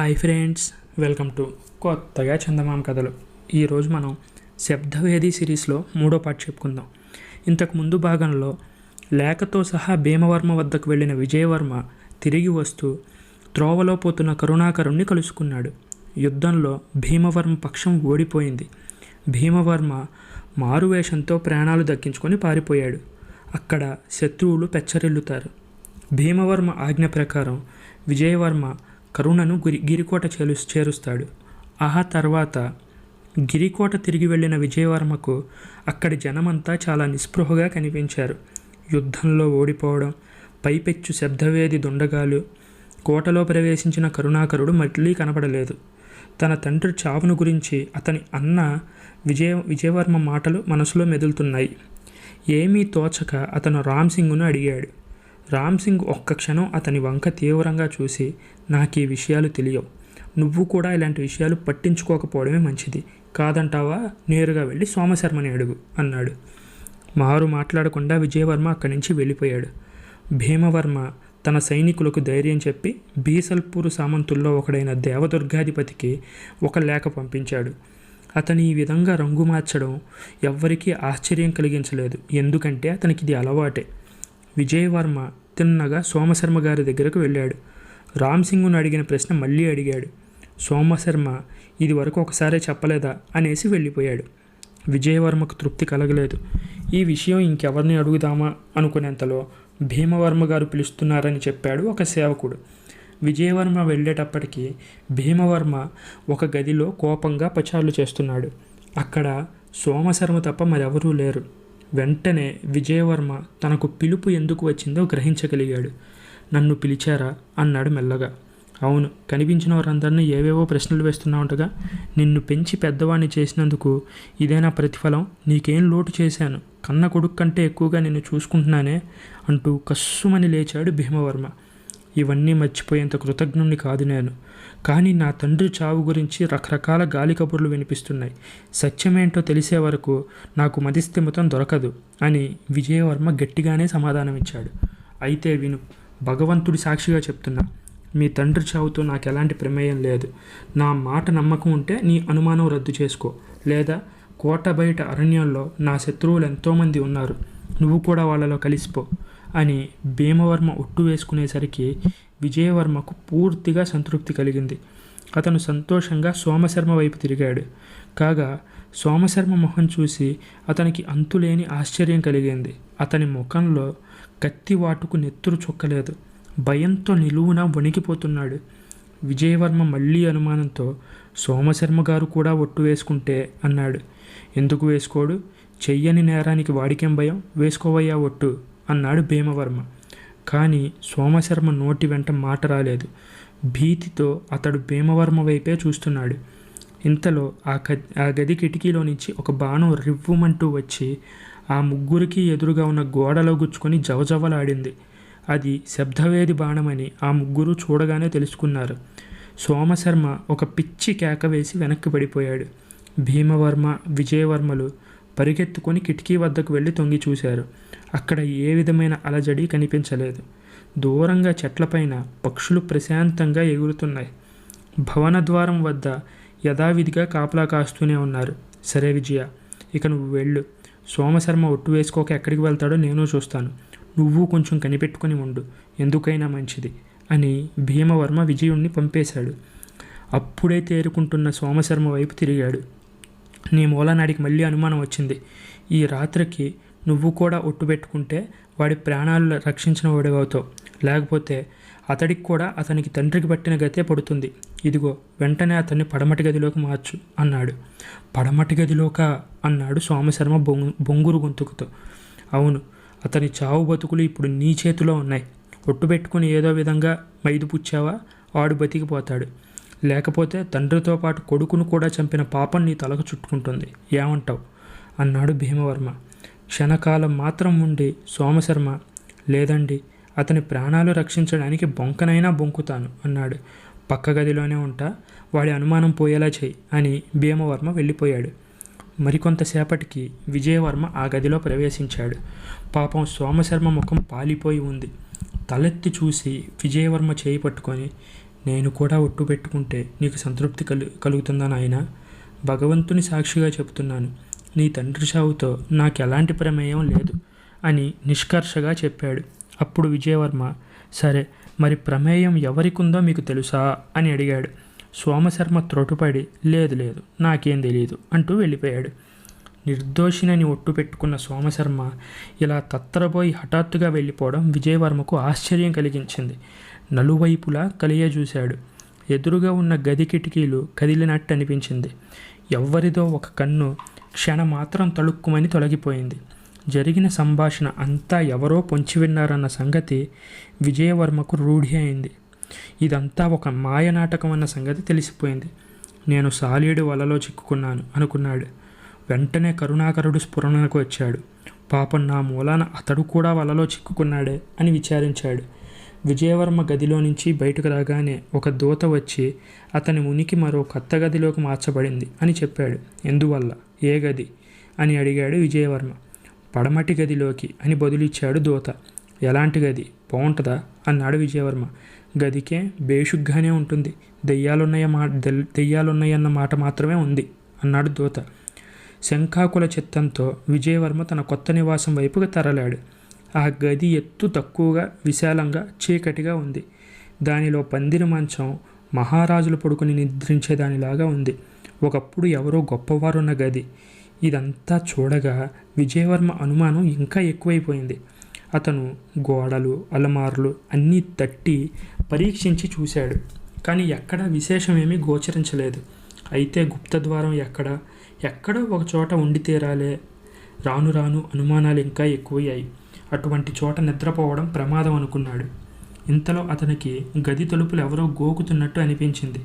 Hi friends welcome to కొత్తగా చందమామ కథలు. ఈరోజు మనం శబ్దవేది సిరీస్లో మూడో పార్ట్ చెప్పుకుందాం. ఇంతకు ముందు భాగంలో లేఖతో సహా భీమవర్మ వద్దకు వెళ్ళిన విజయవర్మ తిరిగి వస్తూ త్రోవలో పోతున్న కరుణాకరుణ్ణి కలుసుకున్నాడు. యుద్ధంలో భీమవర్మ పక్షం ఓడిపోయింది. భీమవర్మ మారువేషంతో ప్రాణాలు దక్కించుకొని పారిపోయాడు. అక్కడ శత్రువులు పెచ్చరిల్లుతారు. భీమవర్మ ఆజ్ఞ ప్రకారం విజయవర్మ కరుణను గిరి గిరికోట చేరు చేరుస్తాడు. ఆ తర్వాత గిరికోట తిరిగి వెళ్ళిన విజయవర్మకు అక్కడి జనమంతా చాలా నిస్పృహగా కనిపించారు. యుద్ధంలో ఓడిపోవడం పైపెచ్చు శబ్దవేది దుండగాలు కోటలో ప్రవేశించిన కరుణాకరుడు మళ్ళీ కనపడలేదు. తన తండ్రి చావును గురించి అతని అన్న విజయ విజయవర్మ మాటలు మనసులో మెదులుతున్నాయి. ఏమీ తోచక అతను రామ్ సింగ్ను అడిగాడు. రామ్ సింగ్ ఒక్క క్షణం అతని వంక తీవ్రంగా చూసి నాకు ఈ విషయాలు తెలియవు. నువ్వు కూడా ఇలాంటి విషయాలు పట్టించుకోకపోవడమే మంచిది. కాదంటావా? నేరుగా వెళ్ళి సోమశర్మని అడుగు అన్నాడు. మారు మాట్లాడకుండా విజయవర్మ అక్కడి నుంచి వెళ్ళిపోయాడు. భీమవర్మ తన సైనికులకు ధైర్యం చెప్పి బీసల్పూరు సామంతుల్లో ఒకడైన దేవదుర్గాధిపతికి ఒక లేఖ పంపించాడు. అతని ఈ విధంగా రంగు మార్చడం ఎవ్వరికీ ఆశ్చర్యం కలిగించలేదు. ఎందుకంటే అతనికి ఇది అలవాటే. విజయవర్మ తిన్నగా సోమశర్మ గారి దగ్గరకు వెళ్ళాడు. రామ్ సింగ్ను అడిగిన ప్రశ్న మళ్ళీ అడిగాడు. సోమశర్మ ఇది వరకు ఒకసారే చెప్పలేదా? అనేసి వెళ్ళిపోయాడు. విజయవర్మకు తృప్తి కలగలేదు. ఈ విషయం ఇంకెవరిని అడుగుదామా అనుకునేంతలో భీమవర్మ గారు పిలుస్తున్నారని చెప్పాడు ఒక సేవకుడు. విజయవర్మ వెళ్ళేటప్పటికీ భీమవర్మ ఒక గదిలో కోపంగా పచారులు చేస్తున్నాడు. అక్కడ సోమశర్మ తప్ప మరెవరూ లేరు. వెంటనే విజయవర్మ తనకు పిలుపు ఎందుకు వచ్చిందో గ్రహించగలిగాడు. నన్ను పిలిచారా? అన్నాడు మెల్లగా. అవును కనిపించిన వారందరినీ ఏవేవో ప్రశ్నలు వేస్తున్నావుంటగా నిన్ను పెంచి పెద్దవాణ్ణి చేసినందుకు ఇదేనా ప్రతిఫలం? నీకేం లోటు చేశాను? కన్న కొడుకు కంటే ఎక్కువగా నిన్ను చూసుకుంటున్నానే? అంటూ కస్సుమని లేచాడు భీమవర్మ. ఇవన్నీ మర్చిపోయేంత కృతజ్ఞుని కాదు నేను. కానీ నా తండ్రి చావు గురించి రకరకాల గాలి కబుర్లు వినిపిస్తున్నాయి. సత్యమేంటో తెలిసే వరకు నాకు మతిస్థిమితం దొరకదు అని విజయవర్మ గట్టిగానే సమాధానమిచ్చాడు. అయితే విను భగవంతుడి సాక్షిగా చెప్తున్నా మీ తండ్రి చావుతో నాకు ఎలాంటి ప్రమేయం లేదు. నా మాట నమ్మకం ఉంటే నీ అనుమానం రద్దు చేసుకో. లేదా కోట బయట అరణ్యంలో నా శత్రువులు ఎంతోమంది ఉన్నారు. నువ్వు కూడా వాళ్ళలో కలిసిపో. అని భీమవర్మ ఒట్టు వేసుకునేసరికి విజయవర్మకు పూర్తిగా సంతృప్తి కలిగింది. అతను సంతోషంగా సోమశర్మ వైపు తిరిగాడు. కాగా సోమశర్మ మొహం చూసి అతనికి అంతులేని ఆశ్చర్యం కలిగింది. అతని ముఖంలో కత్తి వాటుకు నెత్తురు చుక్కలేదు. భయంతో నిలువున వణికిపోతున్నాడు. విజయవర్మ మళ్ళీ అనుమానంతో సోమశర్మ గారు కూడా ఒట్టు వేసుకుంటే అన్నాడు. ఎందుకు వేసుకోడు? చెయ్యని నేరానికి వాడికేం భయం? వేసుకోవయ్యా ఒట్టు. అన్నాడు భీమవర్మ. కానీ సోమశర్మ నోటి వెంట మాట రాలేదు. భీతితో అతడు భీమవర్మ వైపే చూస్తున్నాడు. ఇంతలో ఆ గ ఆ గది కిటికీలో నుంచి ఒక బాణం రివ్వుమంటూ వచ్చి ఆ ముగ్గురికి ఎదురుగా ఉన్న గోడలో గుచ్చుకొని జవజవలాడింది. అది శబ్దవేది బాణమని ఆ ముగ్గురు చూడగానే తెలుసుకున్నారు. సోమశర్మ ఒక పిచ్చి కేక వేసి వెనక్కి పడిపోయాడు. భీమవర్మ విజయవర్మలు పరిగెత్తుకొని కిటికీ వద్దకు వెళ్ళి తొంగి చూశారు. అక్కడ ఏ విధమైన అలజడి కనిపించలేదు. దూరంగా చెట్లపైన పక్షులు ప్రశాంతంగా ఎగురుతున్నాయి. భవన ద్వారం వద్ద యథావిధిగా కాపలా కాస్తూనే ఉన్నారు. సరే విజయ ఇక నువ్వు వెళ్ళు. సోమశర్మ ఒట్టు వేసుకోక ఎక్కడికి వెళ్తాడో నేను చూస్తాను. నువ్వు కొంచెం కనిపెట్టుకొని ఉండు. ఎందుకైనా మంచిది అని భీమవర్మ విజయుణ్ణి పంపేశాడు. అప్పుడే తేరుకుంటున్న సోమశర్మ వైపు తిరిగాడు. నీ మూలనాడికి మళ్ళీ అనుమానం వచ్చింది. ఈ రాత్రికి నువ్వు కూడా ఒట్టు పెట్టుకుంటే వాడి ప్రాణాలు రక్షించిన వాడివవుతావు. లేకపోతే అతడికి కూడా అతనికి తండ్రికి పట్టిన గతే పడుతుంది. ఇదిగో వెంటనే అతన్ని పడమటి గదిలోకి మార్చు అన్నాడు. పడమటి గదిలోక? అన్నాడు సోమశర్మ బొంగు బొంగురు గొంతుకుతో. అవును అతని చావు బతుకులు ఇప్పుడు నీ చేతిలో ఉన్నాయి. ఒట్టు పెట్టుకుని ఏదో విధంగా మైదు పుచ్చావా? వాడు బతికిపోతాడు లేకపోతే తండ్రితో పాటు కొడుకును కూడా చంపిన పాపం నీ తలకు చుట్టుకుంటుంది. ఏమంటావు? అన్నాడు భీమవర్మ. క్షణకాలం మాత్రం ఉండి సోమశర్మ లేదండి అతని ప్రాణాలు రక్షించడానికి బొంకనైనా బొంకుతాను అన్నాడు. పక్క గదిలోనే ఉంటా వాడి అనుమానం పోయేలా చెయ్యి అని భీమవర్మ వెళ్ళిపోయాడు. మరికొంతసేపటికి విజయవర్మ ఆ గదిలో ప్రవేశించాడు. పాపం సోమశర్మ ముఖం పాలిపోయి ఉంది. తలెత్తి చూసి విజయవర్మ చేయి పట్టుకొని నేను కూడా ఒట్టు పెట్టుకుంటే నీకు సంతృప్తి కలు కలుగుతుందా నాయన? భగవంతుని సాక్షిగా చెబుతున్నాను నీ తండ్రి చావుతో నాకు ఎలాంటి ప్రమేయం లేదు అని నిష్కర్షగా చెప్పాడు. అప్పుడు విజయవర్మ సరే మరి ప్రమేయం ఎవరికుందో మీకు తెలుసా? అని అడిగాడు. సోమశర్మ త్రొటుపడి లేదు లేదు నాకేం తెలియదు అంటూ వెళ్ళిపోయాడు. నిర్దోషినని ఒట్టు పెట్టుకున్న సోమశర్మ ఇలా తత్తరబోయి హఠాత్తుగా వెళ్ళిపోవడం విజయవర్మకు ఆశ్చర్యం కలిగించింది. నలువైపులా కలియజూశాడు. ఎదురుగా ఉన్న గది కిటికీలు కదిలినట్టు అనిపించింది. ఎవ్వరిదో ఒక కన్ను క్షణ మాత్రం తళుక్కుమని తొలగిపోయింది. జరిగిన సంభాషణ అంతా ఎవరో పొంచి విన్నారన్న సంగతి విజయవర్మకు రూఢి అయింది. ఇదంతా ఒక మాయనాటకం అన్న సంగతి తెలిసిపోయింది. నేను సాలీడు వలలో చిక్కుకున్నాను అనుకున్నాడు. వెంటనే కరుణాకరుడు స్ఫురణకు వచ్చాడు. పాపం నా మూలాన అతడు కూడా వలలో చిక్కుకున్నాడే అని విచారించాడు. విజయవర్మ గదిలో నుంచి బయటకు రాగానే ఒక దూత వచ్చి అతని ఉనికి మరో కొత్త గదిలోకి మార్చబడింది అని చెప్పాడు. ఎందువల్ల? ఏ గది? అని అడిగాడు విజయవర్మ. పడమటి గదిలోకి అని బదులిచ్చాడు దూత. ఎలాంటి గది? బాగుంటుందా అన్నాడు విజయవర్మ. గదికే బేషుగ్గానే ఉంటుంది. దెయ్యాలున్నాయ మా దెయ్యాలున్నాయన్న మాట మాత్రమే ఉంది అన్నాడు దూత. శంఖాకుల చిత్తంతో విజయవర్మ తన కొత్త నివాసం వైపుగా తరలాడు. ఆ గది ఎత్తు తక్కువగా విశాలంగా చీకటిగా ఉంది. దానిలో పందిరి మంచం మహారాజులు పడుకుని నిద్రించేదానిలాగా ఉంది. ఒకప్పుడు ఎవరో గొప్పవారున్న గది. ఇదంతా చూడగా విజయవర్మ అనుమానం ఇంకా ఎక్కువైపోయింది. అతను గోడలు అలమారులు అన్నీ తట్టి పరీక్షించి చూశాడు. కానీ ఎక్కడా విశేషమేమీ గోచరించలేదు. అయితే గుప్తద్వారం ఎక్కడ? ఎక్కడో ఒక చోట ఉండి తీరాలే. రాను రాను అనుమానాలు ఇంకా ఎక్కువయ్యాయి. అటువంటి చోట నిద్రపోవడం ప్రమాదం అనుకున్నాడు. ఇంతలో అతనికి గది తలుపులు ఎవరో గోకుతున్నట్టు అనిపించింది.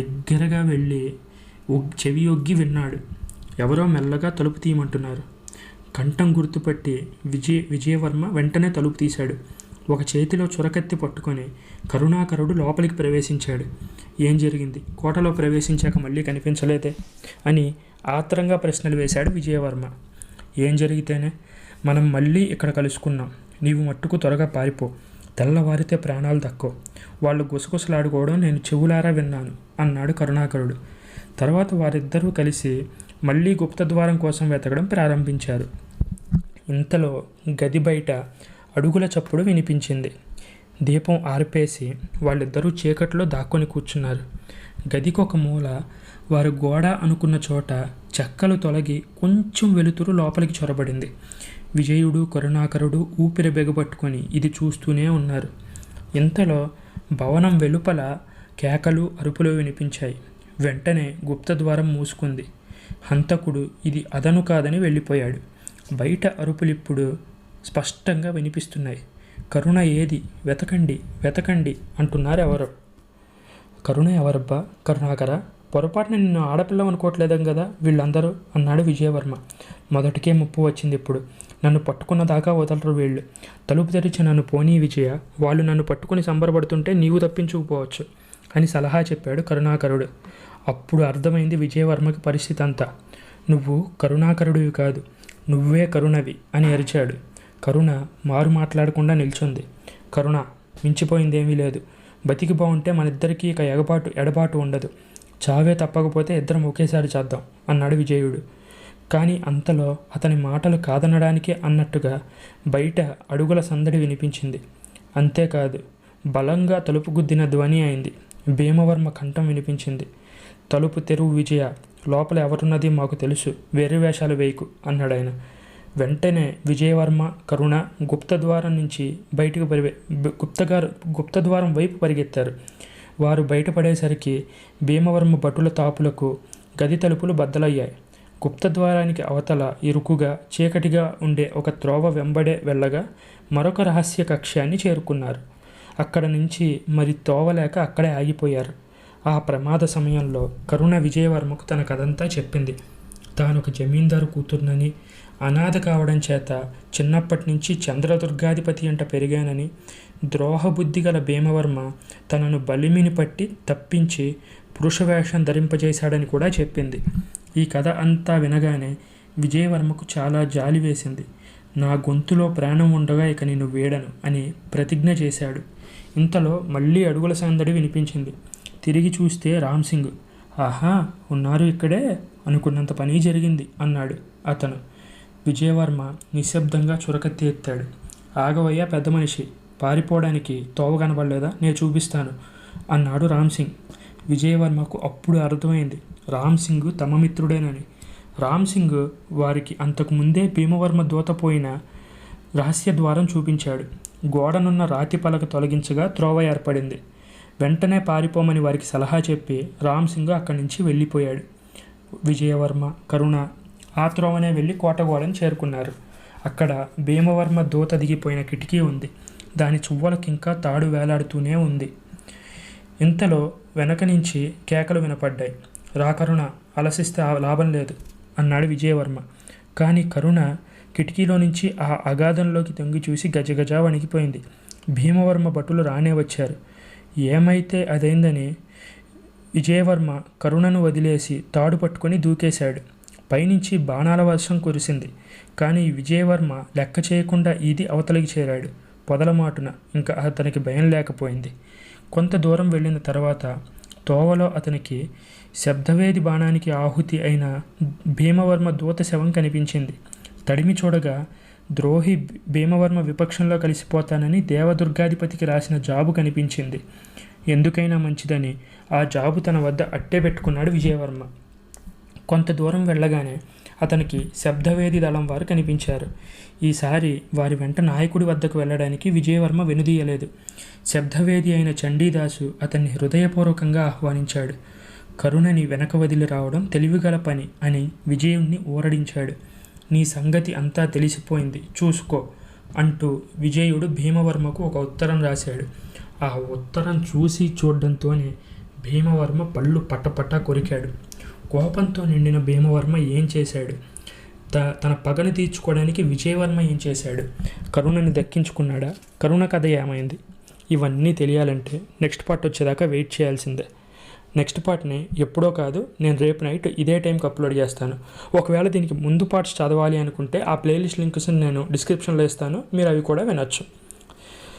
దగ్గరగా వెళ్ళి చెవి ఒగ్గి విన్నాడు. ఎవరో మెల్లగా తలుపు తీయమంటున్నారు. కంఠం గుర్తుపట్టి విజయ విజయవర్మ వెంటనే తలుపు తీశాడు. ఒక చేతిలో చురకత్తి పట్టుకొని కరుణాకరుడు లోపలికి ప్రవేశించాడు. ఏం జరిగింది? కోటలో ప్రవేశించాక మళ్ళీ కనిపించలేదే అని ఆత్రంగా ప్రశ్నలు వేశాడు విజయవర్మ. ఏం జరిగితేనే? మనం మళ్ళీ ఇక్కడ కలుసుకున్నాం. నీవు మట్టుకు త్వరగా పారిపో. తెల్లవారితే ప్రాణాలు తక్కువ వాళ్ళు గుసగుసలాడుకోవడం నేను చెవులారా విన్నాను అన్నాడు కరుణాకరుడు. తర్వాత వారిద్దరూ కలిసి మళ్ళీ గుప్తద్వారం కోసం వెతకడం ప్రారంభించారు. ఇంతలో గది బయట అడుగుల చప్పుడు వినిపించింది. దీపం ఆర్పేసి వాళ్ళిద్దరూ చీకట్లో దాక్కొని కూర్చున్నారు. గదికి ఒక మూల వారు గోడ అనుకున్న చోట చెక్కలు తొలగి కొంచెం వెలుతురు లోపలికి చొరబడింది. విజయుడు కరుణాకరుడు ఊపిరి బెగబట్టుకొని ఇది చూస్తూనే ఉన్నారు. ఇంతలో భవనం వెలుపల కేకలు అరుపులు వినిపించాయి. వెంటనే గుప్తద్వారం మూసుకుంది. హంతకుడు ఇది అదను కాదని వెళ్ళిపోయాడు. బయట అరుపులిప్పుడు స్పష్టంగా వినిపిస్తున్నాయి. కరుణ ఏది? వెతకండి వెతకండి అంటున్నారు ఎవరు కరుణ ఎవరబ్బా? కరుణాకర? పొరపాటున నిన్ను ఆడపిల్ల అనుకోవట్లేదం కదా వీళ్ళందరూ? అన్నాడు విజయవర్మ. మొదటికే ముప్పు వచ్చింది ఇప్పుడు. నన్ను పట్టుకున్న దాకా వదలరు వీళ్ళు. తలుపు తెరిచి నన్ను పోనీ విజయ వాళ్ళు నన్ను పట్టుకుని సంబరపడుతుంటే నీవు తప్పించుకుపోవచ్చు అని సలహా చెప్పాడు కరుణాకరుడు. అప్పుడు అర్థమైంది విజయవర్మకి పరిస్థితి అంతా. నువ్వు కరుణాకరుడివి కాదు నువ్వే కరుణవి అని అరిచాడు. కరుణ మారు మాట్లాడకుండా నిల్చుంది. కరుణ మించిపోయిందేమీ లేదు. బతికి బాగుంటే మనిద్దరికీ ఇక ఎగబాటు ఎడబాటు ఉండదు. చావే తప్పకపోతే ఇద్దరం ఒకేసారి చేద్దాం అన్నాడు విజయుడు. కానీ అంతలో అతని మాటలు కాదనడానికి అన్నట్టుగా బయట అడుగుల సందడి వినిపించింది. అంతేకాదు బలంగా తలుపు గుద్దిన ధ్వని అయింది. భీమవర్మ కంఠం వినిపించింది. తలుపు తెరువు విజయ లోపల ఎవరున్నది మాకు తెలుసు వేరే వేషాలు వేయకు అన్నాడాయన. వెంటనే విజయవర్మ కరుణ గుప్త ద్వారం నుంచి బయటకు పరిగె గుప్తగారు గుప్త ద్వారం వైపు పరిగెత్తారు. వారు బయటపడేసరికి భీమవర్మ భటుల తాపులకు గది తలుపులు బద్దలయ్యాయి. గుప్తద్వారానికి అవతల ఇరుకుగా చీకటిగా ఉండే ఒక త్రోవ వెంబడే వెళ్ళగా మరొక రహస్య కక్ష్యాన్ని చేరుకున్నారు. అక్కడ నుంచి మరి తోవలేక అక్కడే ఆగిపోయారు. ఆ ప్రమాద సమయంలో కరుణ విజయవర్మకు తన కథంతా చెప్పింది. తాను ఒక జమీందారు కూతుర్నని అనాథ కావడం చేత చిన్నప్పటి నుంచి చంద్రదుర్గాధిపతి అంట పెరిగానని ద్రోహబుద్ధి గల భీమవర్మ తనను బలిమిని పట్టి తప్పించి పురుష వేషం ధరింపజేశాడని కూడా చెప్పింది. ఈ కథ అంతా వినగానే విజయవర్మకు చాలా జాలి వేసింది. నా గొంతులో ప్రాణం ఉండగా ఇక నేను వేడను అని ప్రతిజ్ఞ చేశాడు. ఇంతలో మళ్ళీ అడుగుల సందడి వినిపించింది. తిరిగి చూస్తే రామ్ సింగ్ ఆహా ఉన్నారు ఇక్కడే? అనుకున్నంత పని జరిగింది అన్నాడు అతను. విజయవర్మ నిశ్శబ్దంగా చురకత్తి ఎత్తాడు ఆగవయ్యా పెద్ద మనిషి పారిపోవడానికి తోవ కనబడలేదా? నేను చూపిస్తాను అన్నాడు రామ్ సింగ్. విజయవర్మకు అప్పుడు అర్థమైంది. రామ్ సింగ్ తమ మిత్రుడేనని. రామ్ సింగ్ వారికి అంతకు ముందే భీమవర్మ దూతపోయిన రహస్య ద్వారం చూపించాడు. గోడనున్న రాతి పలక తొలగించగా త్రోవ ఏర్పడింది. వెంటనే పారిపోమని వారికి సలహా చెప్పి రామ్ సింగ్ అక్కడి నుంచి వెళ్ళిపోయాడు. విజయవర్మ కరుణ ఆ త్రోవనే వెళ్ళి కోటగోడని చేరుకున్నారు. అక్కడ భీమవర్మ దూత దిగిపోయిన కిటికీ ఉంది. దాని చువ్వలకి ఇంకా తాడు వేలాడుతూనే ఉంది. ఇంతలో వెనక నుంచి కేకలు వినపడ్డాయి. రా కరుణ అలసిస్తే ఆ లాభం లేదు అన్నాడు విజయవర్మ. కానీ కరుణ కిటికీలో నుంచి ఆ అగాధంలోకి తొంగి చూసి గజగజ వణికిపోయింది. భీమవర్మ భటులు రానే వచ్చారు. ఏమైతే అదైందని విజయవర్మ కరుణను వదిలేసి తాడు పట్టుకొని దూకేశాడు. పైనుంచి బాణాల వర్షం కురిసింది. కానీ విజయవర్మ లెక్క చేయకుండా ఇది అవతలికి చేరాడు. పొదల మాటున ఇంకా అతనికి భయం లేకపోయింది. కొంత దూరం వెళ్ళిన తర్వాత తోవలో అతనికి శబ్దవేది బాణానికి ఆహుతి అయిన భీమవర్మ దూత శవం కనిపించింది. తడిమి చూడగా ద్రోహి భీమవర్మ విపక్షంలో కలిసిపోతానని దేవదుర్గాధిపతికి రాసిన జాబు కనిపించింది. ఎందుకైనా మంచిదని ఆ జాబు తన వద్ద అట్టే పెట్టుకున్నాడు విజయవర్మ. కొంత దూరం వెళ్ళగానే అతనికి శబ్దవేది దళం వారు కనిపించారు. ఈసారి వారి వెంట నాయకుడి వద్దకు వెళ్ళడానికి విజయవర్మ వెనుదీయలేదు. శబ్దవేది అయిన చండీదాసు అతన్ని హృదయపూర్వకంగా ఆహ్వానించాడు. కరుణని వెనక వదిలి రావడం తెలివిగల పని అని విజయుణ్ణి ఊరడించాడు. నీ సంగతి అంతా తెలిసిపోయింది చూసుకో అంటూ విజయుడు భీమవర్మకు ఒక ఉత్తరం రాశాడు. ఆ ఉత్తరం చూసి చూడడంతోనే భీమవర్మ పళ్ళు పట్టపట్ట కొరికాడు. కోపంతో నిండిన భీమవర్మ ఏం చేశాడు? త తన పగను తీర్చుకోవడానికి విజయవర్మ ఏం చేశాడు? కరుణని దక్కించుకున్నాడా? కరుణ కథ ఏమైంది? ఇవన్నీ తెలియాలంటే నెక్స్ట్ పార్ట్ వచ్చేదాకా వెయిట్ చేయాల్సిందే. నెక్స్ట్ పార్ట్ని ఎప్పుడో కాదు నేను రేపు నైట్ ఇదే టైంకి అప్లోడ్ చేస్తాను. ఒకవేళ దీనికి ముందు పార్ట్స్ చదవాలి అనుకుంటే ఆ ప్లేలిస్ట్ లింక్స్ నేను డిస్క్రిప్షన్లో ఇస్తాను. మీరు అవి కూడా వినొచ్చు.